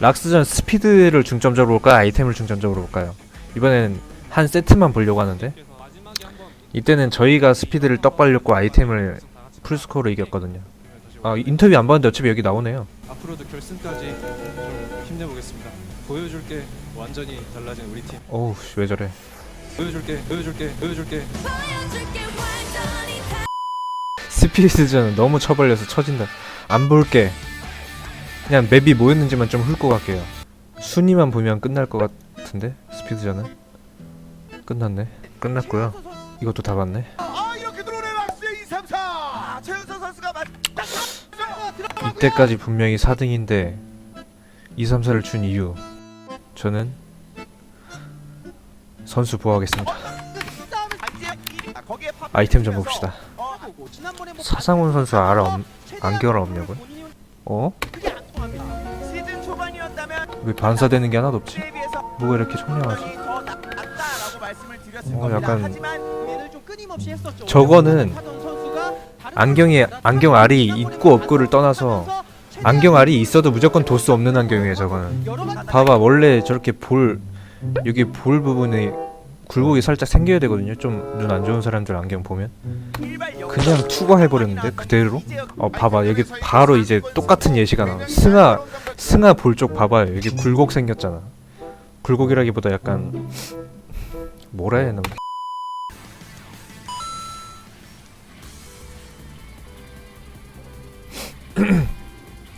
락스전 스피드를 중점적으로 볼까요? 아이템을 중점적으로 볼까요? 이번엔 한 세트만 보려고 하는데 이때는 저희가 스피드를 떡 발렸고 아이템을 풀스코어로 이겼거든요. 아 인터뷰 안 봤는데 어차피 여기 나오네요. 앞으로도 결승까지 좀 힘내보겠습니다. 보여줄 게 완전히 달라진 우리 팀. 어우 씨, 왜 저래? 보여줄게 보여줄게 보여줄게. 스피드전은 너무 처벌려서 처진다. 안 볼게. 그냥 맵이 뭐였는지만 좀 훑고 갈게요. 순위만 보면 끝날 것 같은데 스피드전은 끝났네. 끝났고요. 이것도 다 봤네. 아 이렇게 들어오네 락스의 2, 3, 4 최윤선 선수가 맞 이때까지 분명히 4등인데 2, 3, 4를 준 이유 저는 선수 보호하겠습니다. 아, 아이템 좀 봅시다. 어, 사상훈 선수 알아 없, 안경을 없냐고요? 어? 왜 반사되는 게 하나도 없지? 뭐가 이렇게 청량하지? 어. 약간 저거는 안경에 안경 알이 있고 없고를 떠나서 안경 알이 있어도 무조건 도수 없는 안경이에요 저거는. 봐봐 원래 저렇게 볼 여기 볼 부분에 굴곡이 살짝 생겨야 되거든요. 좀 눈 안 좋은 사람들 안경 보면. 그냥 투과해버렸는데 그대로? 어 봐봐 여기 바로 이제 똑같은 예시가 나와 승아 승아 볼 쪽 봐봐요 여기 굴곡 생겼잖아 굴곡이라기보다 약간 뭐라 해야 하나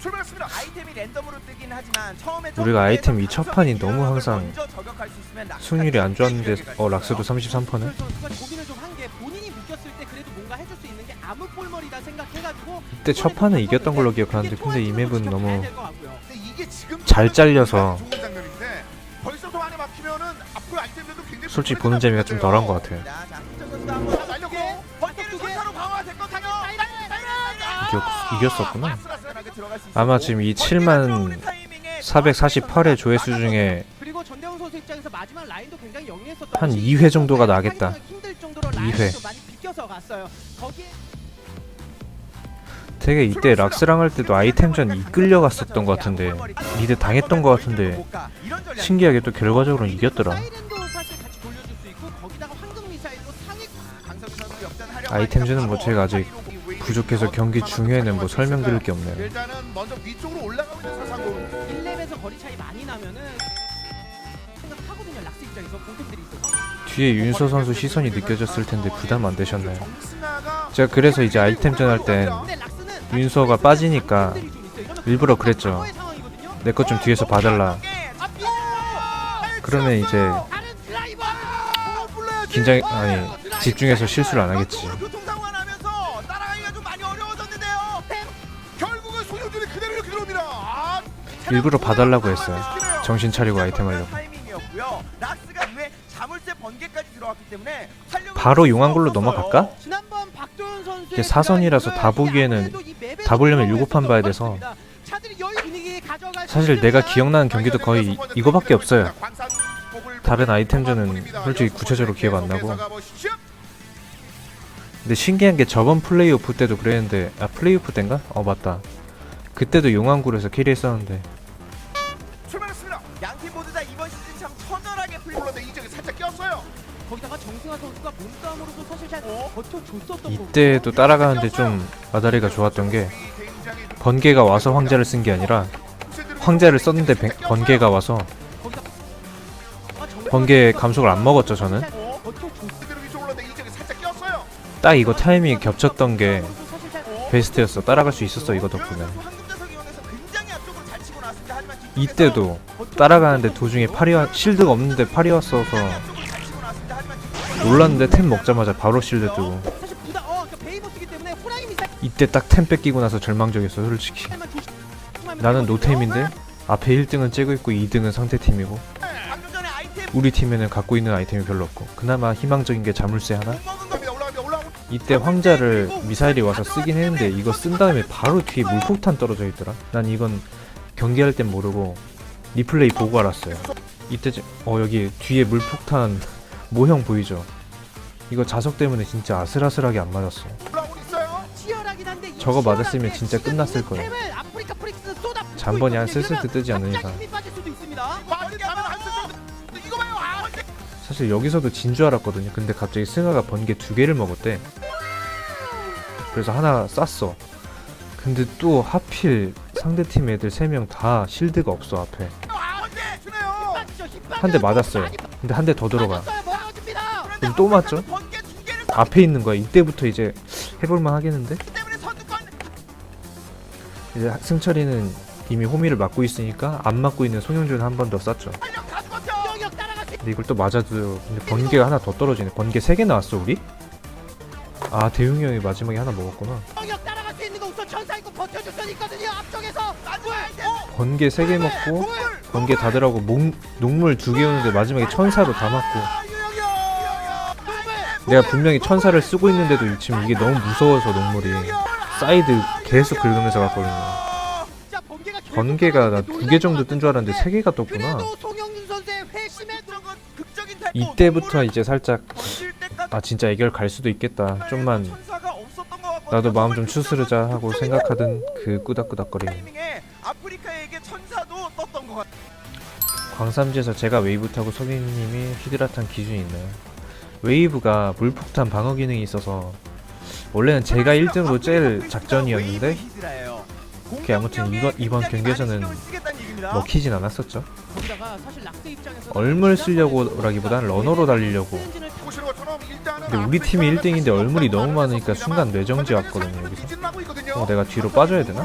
출발했습니다. 아이템이 랜덤으로 뜨긴 하지만 처음에 좀 우리가 아이템 이 강성 첫판이 너무 항상 먼저 저격할 수 있으면 락스가 승률이 안 좋았는데 갈어수 락스도 있어요. 33%네 선수가 고민을 좀 한 게 본인이 묶였을 때 그래도 뭔가 해줄 수 있는 게 아무 볼머리다 생각해가지고 그때 첫 판은 이겼던 걸로 기억하는데 근데 이 맵은 너무 잘 잘려서 솔직히 보는 재미가 좀 덜한 것 같아요. 이겼, 수 아마 지금 이 번개는 7만 들어오는 타이밍에 448의 조회수 중에 한 것이 2회 정도가 나겠다. 힘들 정도로 2회. 되게 이때 락스랑 할 때도 아이템전 이끌려 갔었던 것 같은데 리드 당했던 것 같은데 신기하게 또 결과적으로는 이겼더라 아이템전은 뭐 제가 아직 부족해서 경기 중에는 뭐 설명드릴 게 없네요 일단은 먼저 위쪽으로 올라가고 있는 사상공 1렙에서 거리 차이 많이 나면은 생각하거든요. 락스 입장에서 공격들이 있어서 뒤에 윤서 선수 시선이 느껴졌을 텐데 부담 안 되셨나요? 제가 그래서 이제 아이템전 할 땐 윤서가 빠지니까 일부러 그랬죠. 내 것 좀 뒤에서 봐달라 그러면 이제 긴장 아니 집중해서 실수를 안 하겠지 일부러 봐달라고 했어요. 정신 차리고 아이템 하려고 바로 수 용왕굴로 없었어요. 넘어갈까? 이게 사선이라서 다 보기에는 다 보려면 일곱판 봐야 돼서 사실 내가 기억나는 경기도 거의 이- 이거밖에 없어요 다른 아이템전은 솔직히 구체적으로 기억 안 나고 근데 신기한 게 저번 플레이오프 때도 그랬는데 아 플레이오프 때인가? 어 맞다 그때도 용왕굴에서 캐리했었는데. 거기다가 정승환 선수가 몸싸움으로도 사실 잘 어? 버텨줬었던 이때도 따라가는데 좀 마다리가 좋았던 게 번개가 와서 황자를 쓴 게 아니라 황자를 썼는데 뱅- 번개가 와서 번개 감속을 안 먹었죠 저는 어? 그대로 위쪽 올라데 이쪽에 살짝 꼈어요. 딱 이거 타이밍이 겹쳤던 게 어? 베스트였어 따라갈 수 있었어 이거 덕분에 이때도 따라가는데 도중에 팔이 와, 실드가 없는데 팔이 왔어서 놀랐는데 템 먹자마자 바로 실드 뜨고. 부다 어 그러니까 이때 딱 템 뺏기고 나서 절망적이었어 솔직히. 나는 되거든요. 노템인데 앞에 1등은 째고 있고 2등은 상대팀이고. 방금 전에 아이템. 우리 팀에는 갖고 있는 아이템이 별로 없고. 그나마 희망적인 게 자물쇠 하나? 이때 황자를 미사일이 와서 쓰긴 했는데 이거 쓴 다음에 바로 뒤에 물폭탄 떨어져 있더라. 난 이건 경기할 땐 모르고 리플레이 보고 알았어요. 이때 지- 어 여기 뒤에 물폭탄 모형 보이죠 이거 자석 때문에 진짜 아슬아슬하게 안 맞았어 저거 맞았으면 진짜 끝났을 거예요. 잔번이 한 세세트 뜨지 않는 이상. 아, 사실 여기서도 진 줄 알았거든요 근데 갑자기 승아가 번개 두 개를 먹었대 그래서 하나 쐈어 근데 또 하필 상대팀 애들 세 명 다 실드가 없어 앞에 아. 한대 맞았어요 근데 한 대 더 들어가 그럼 또 맞죠? 앞에 있는 거야 이때부터 이제 해볼만 하겠는데? 이제 승철이는 이미 호미를 맞고 있으니까 안 맞고 있는 송영준을 한번 더 쐈죠 근데 이걸 또 맞아도 근데 번개가 하나 더 떨어지네 번개 세 개 나왔어 우리? 아 대웅이 형이 마지막에 하나 먹었구나 번개 세 개 먹고 번개 다 들어가고 목, 녹물 두 개 오는데 마지막에 천사로 다 맞고. 내가 분명히 천사를 쓰고 있는데도 지금 이게 너무 무서워서 녹물이 사이드 계속 긁으면서 갔거든요 번개가 나 두 개 정도 뜬 줄 알았는데 세 개가 것 떴구나. 이때부터 이제 살짝 아 진짜 애결 갈 수도 있겠다 좀만. 나도 마음 좀 추스르자 하고 생각하던 그 같아요. 광삼지에서 제가 웨이브 타고 소빈님이 히드라탄 기준이 있나요? 웨이브가 물폭탄 방어 기능이 있어서 원래는 제가 1등으로 짤 작전이었는데 그게 아무튼 이번- 이번 경기에서는 먹히진 않았었죠. 락스 입장에서 얼물 쓰려고라기보단 러너로 달리려고. 일단은 근데 우리 팀이 1등인데 얼물이 너무 많으니까 순간 뇌정지 왔거든요 여기서. 어, 내가 뒤로 빠져야 되나?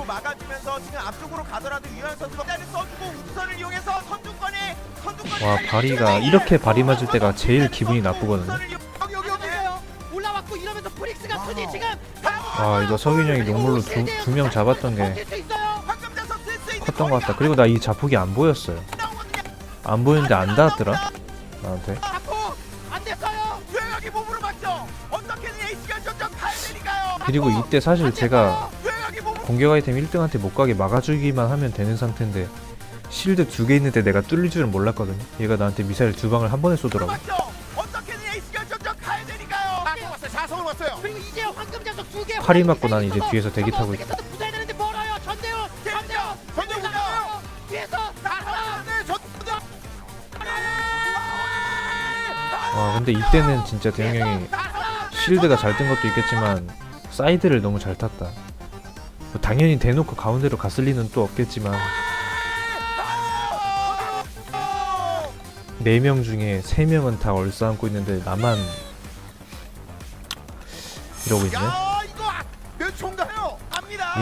와 바리가 이렇게 바리 맞을 때가 제일 기분이 나쁘거든요. 아 이거 석윤 형이 녹물로 두 명 잡았던 게 컸던 것 같다. 그리고 나 이 자폭이 안 보였어요. 안 보였는데 안 닿았더라? 나한테. 그리고 이때 사실 제가 공격 아이템 1등한테 못 가게 막아주기만 하면 되는 상태인데 실드 두 개 있는데 내가 뚫릴 줄은 몰랐거든요 얘가 나한테 미사일 두 방을 한 번에 쏘더라고 어떻게든 H 결정전 가야 되니까요 자성 왔어요 자성을 왔어요 그리고 이제 황금 자석 두 개. 팔이 맞고 난 이제 뒤에서 대기 타고 있다. 붙어야 되는데 멀어요. 전대훈. 전대훈. 전대훈 올라가요. 뒤에서 나가. 네 전투전 와 근데 이때는 진짜 대형 형이 실드가 잘 뜬 것도 있겠지만 사이드를 너무 잘 탔다 뭐 당연히 대놓고 가운데로 갔을 리는 또 없겠지만 4명 중에 3명은 다 얼싸 안고 있는데 나만 이러고 있네?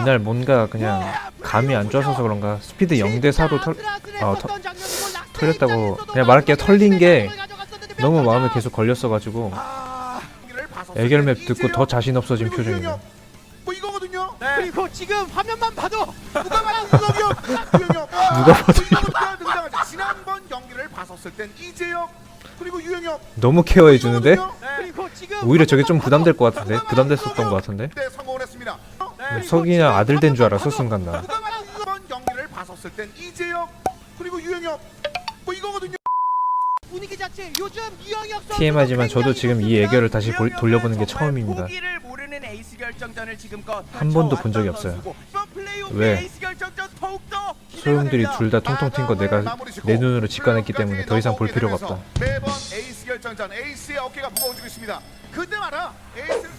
이날 뭔가 그냥 감이 안 좋아서 그런가? 스피드 0대 4로 털, 아, 터- 털렸다고 그냥 말할게요. 털린 게 너무 마음에 계속 걸렸어가지고 아, 애결맵 듣고 더. 자신 없어진 그리고 표정이네. 유 뭐 이거거든요. 그리고 지금 화면만 봐도 누가 봐도 유영혁 유영혁 누가 봐도 등장하죠 지난번 경기를 봤었을 땐 이재혁 그리고 유영혁. 너무 케어해 주는데. 그리고 지금 오히려 저게 좀 부담될 것 같은데? 부담됐었던 것 같은데? 네 성공을 했습니다. 석이냐 아들 된 줄 알았어 순간 나 누가 봐도 이번 경기를 봤었을 땐 이재혁 그리고 유영혁. 뭐 이거거든요. 분위기 자체 요즘 유영혁 선수 TMI지만 저도 지금 이 애결을 다시 볼- 돌려보는 게 처음입니다. 포기를 모르는 에이스 결정전을 지금껏 한 번도 본 적이 없어요. 왜? 소용들이. 둘 다 통통 튄 거 내가 내 눈으로 직관했기 때문에 더 이상 볼 필요가 없다 매번 에이스 결정전 에이스의 어깨가 무거워지고 있습니다. 그때마다 에이스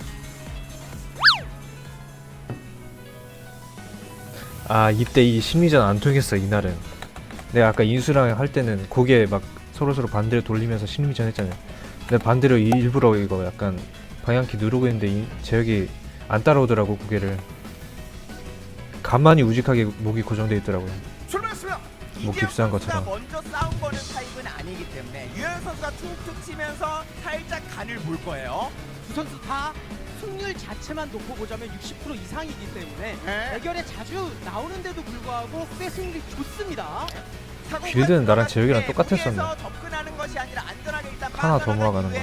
아 이때 이 심리전 안 통했어 이날은 내가 아까 인수랑 할 때는 고개 막 서로서로 반대로 돌리면서 심리전 했잖아요 근데 반대로 이- 일부러 이거 약간 방향키 누르고 있는데 이, 제혁이 안 따라오더라고 고개를 가만히 우직하게 목이 고정돼 있더라고요. 뭐 깁스한 것처럼. 먼저 싸움 거는 타입은 아니기 때문에 유현 선수가 툭툭 치면서 살짝 간을 볼 거예요. 두 선수 다 승률 자체만 놓고 보자면 60% 이상이기 때문에 네. 대결에 자주 나오는데도 불구하고 꽤 승률이 좋습니다. 빌드는 나랑 재혁이랑 때 똑같았었네. 하나 더 모아가는 이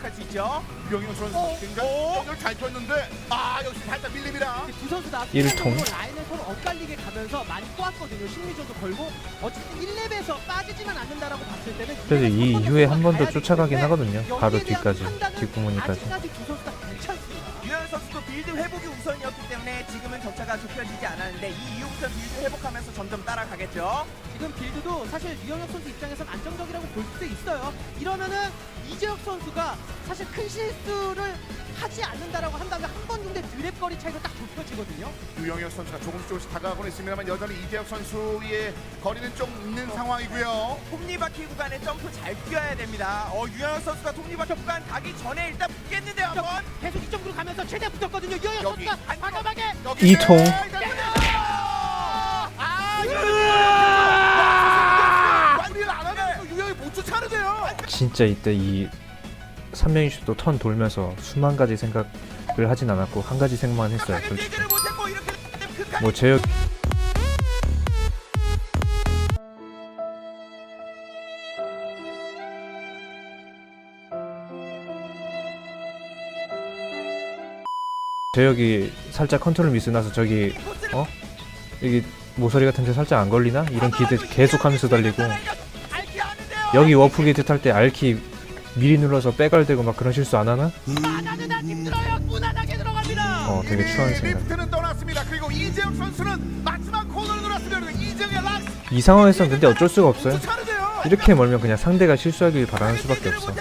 생각할 수 있죠. 유영현 선수 어? 굉장히 공을 잘 쳤는데 아 역시 살짝 밀립니다. 두 선수 다 일통. 수비적으로 라인을 서로 엇갈리게 가면서 많이 꼬았거든요. 심리전도 걸고 어쨌든 1렙에서 빠지지만 않는다라고 봤을 때는 그래서 이 2렙에서 이후에 한 번 더 쫓아가긴 하거든요 바로 뒤까지 판단은 뒷구멍이까지 아직까지 두 선수 다 괜찮습니다. 유현 선수도 빌드 회복이 우선이었기 때문에 지금은 격차가 좁혀지지 않았는데 이 이후부터 빌드 회복하면서 점점 따라가겠죠. 지금 빌드도 사실 유영혁 선수 입장에선 안정적이라고 볼 수도 있어요. 이러면은 이재혁 선수가 사실 큰 실수를 하지 않는다라고 한다면 한 번 정도의 드랩 거리 차이가 딱 좁혀지거든요. 유영혁 선수가 조금씩 조금씩 다가가고 있습니다만 여전히 이재혁 선수의 거리는 좀 있는 상황이고요. 톱니바퀴 구간에 점프 잘 뛰어야 됩니다. 어, 유영혁 선수가 톱니바퀴 구간 가기 전에 일단 붙겠는데요, 한번. 계속 이쪽으로 가면서 최대 붙었거든요. 유영혁 여기 선수가 과감하게 이통. 아, 마무리를 안 하면 유영이 못 쫓아내요. 진짜 이때 이 3명이슈도 턴 돌면서 수만 가지 생각을 하진 않았고 한 가지 생각만 했어요 솔직히 뭐 제역 제역이 살짝 컨트롤 미스 나서 저기 어? 여기 모서리 같은 데 살짝 안 걸리나? 이런 기대 계속 하면서 달리고. 여기 워프 게이트 탈 때 알키 미리 눌러서 빼갈대고 막 그런 실수 안 하나? 나나나 힘들어요. 무난하게 들어갑니다. 어 되게 추한 생각 리프트는 떠났습니다. 그리고 이재혁 선수는 마지막 코너를 돌았습니다. 이재혁의 락스 이 상황에선 근데 어쩔 수가 없어요. 이렇게 멀면 그냥 상대가 실수하길 바라는 수밖에 없어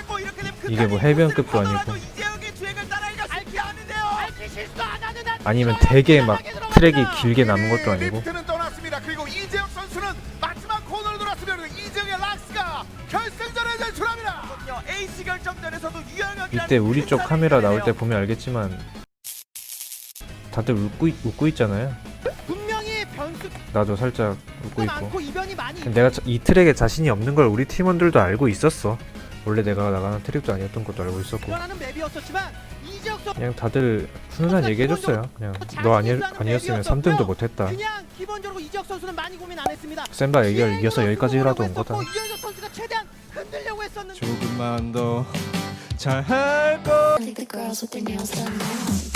이게 뭐 해변급도 아니고. 주행을 하는데요. 실수 안 하는 아니면 되게 막 트랙이 길게 남은 것도 아니고 리프트는 떠났습니다. 결승전에 진출합니다. 에이스 결정전에서도 유영혁 이때 우리 쪽 카메라 나올 때 보면 알겠지만 다들 웃고, 있- 웃고 있잖아요. 분명히 변수가 나도 살짝 웃고 있고 많고. 이변이 많이 근데 내가 자- 이 트랙에 자신이 없는 걸 우리 팀원들도 알고 있었어. 원래 내가 나가는 트랙도 아니었던 것도 알고 있었고. 변하는 맵이었었지만 그냥 다들 훈훈한 얘기 해줬어요 그냥 너 아니, 아니었으면 3등도 못했다 그냥 기본적으로 이재혁 선수는 많이 고민 안 했습니다. 센바 얘기를 이어서 여기까지라도 온 거다 이재혁 선수가 최대한 흔들려고 했었는데 조금만 더 잘할 거. I think the girls with their nails done now.